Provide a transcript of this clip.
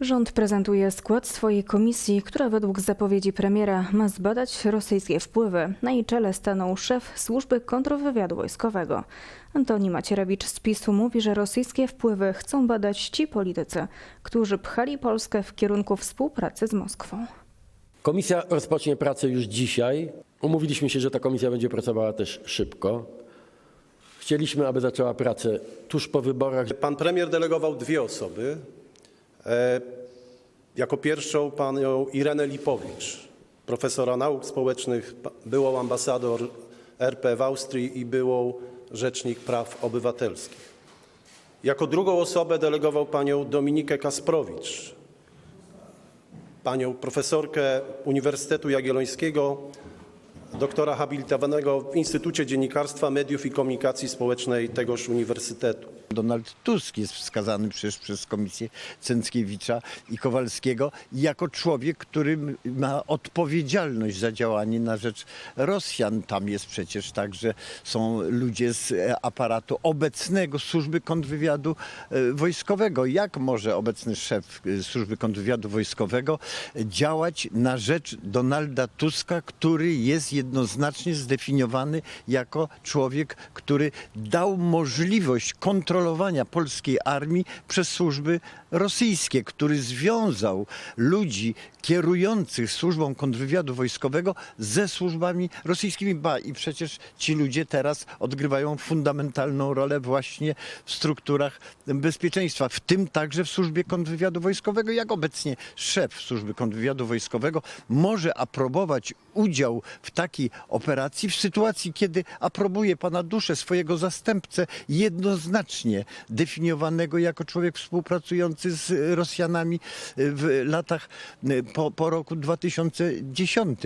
Rząd prezentuje skład swojej komisji, która według zapowiedzi premiera ma zbadać rosyjskie wpływy. Na jej czele stanął szef służby kontrwywiadu wojskowego. Antoni Macierewicz z PiSu mówi, że rosyjskie wpływy chcą badać ci politycy, którzy pchali Polskę w kierunku współpracy z Moskwą. Komisja rozpocznie pracę już dzisiaj. Umówiliśmy się, że ta komisja będzie pracowała też szybko. Chcieliśmy, aby zaczęła pracę tuż po wyborach. Pan premier delegował dwie osoby. E, jako pierwszą panią Irenę Lipowicz, profesora nauk społecznych, byłą ambasador RP w Austrii i byłą rzecznik praw obywatelskich. Jako drugą osobę delegował panią Dominikę Kasprowicz, panią profesorkę Uniwersytetu Jagiellońskiego, doktora habilitowanego w Instytucie Dziennikarstwa, Mediów i Komunikacji Społecznej tegoż uniwersytetu. Donald Tusk jest wskazany przecież przez komisję Cęckiewicza i Kowalskiego jako człowiek, który ma odpowiedzialność za działanie na rzecz Rosjan. Tam jest przecież także są ludzie z e, aparatu obecnego służby kontrwywiadu e, wojskowego. Jak może obecny szef e, służby kontrwywiadu wojskowego działać na rzecz Donalda Tuska, który jest jednoznacznie zdefiniowany jako człowiek, który dał możliwość kontrolowania polskiej armii przez służby rosyjskie, który związał ludzi kierujących służbą kontrwywiadu wojskowego ze służbami rosyjskimi. Ba, i przecież ci ludzie teraz odgrywają fundamentalną rolę właśnie w strukturach bezpieczeństwa, w tym także w służbie kontrwywiadu wojskowego, jak obecnie szef służby kontrwywiadu wojskowego może aprobować udział w takiej operacji w sytuacji, kiedy aprobuje pana duszę swojego zastępcę jednoznacznie definiowanego jako człowiek współpracujący z Rosjanami w latach po, po roku 2010.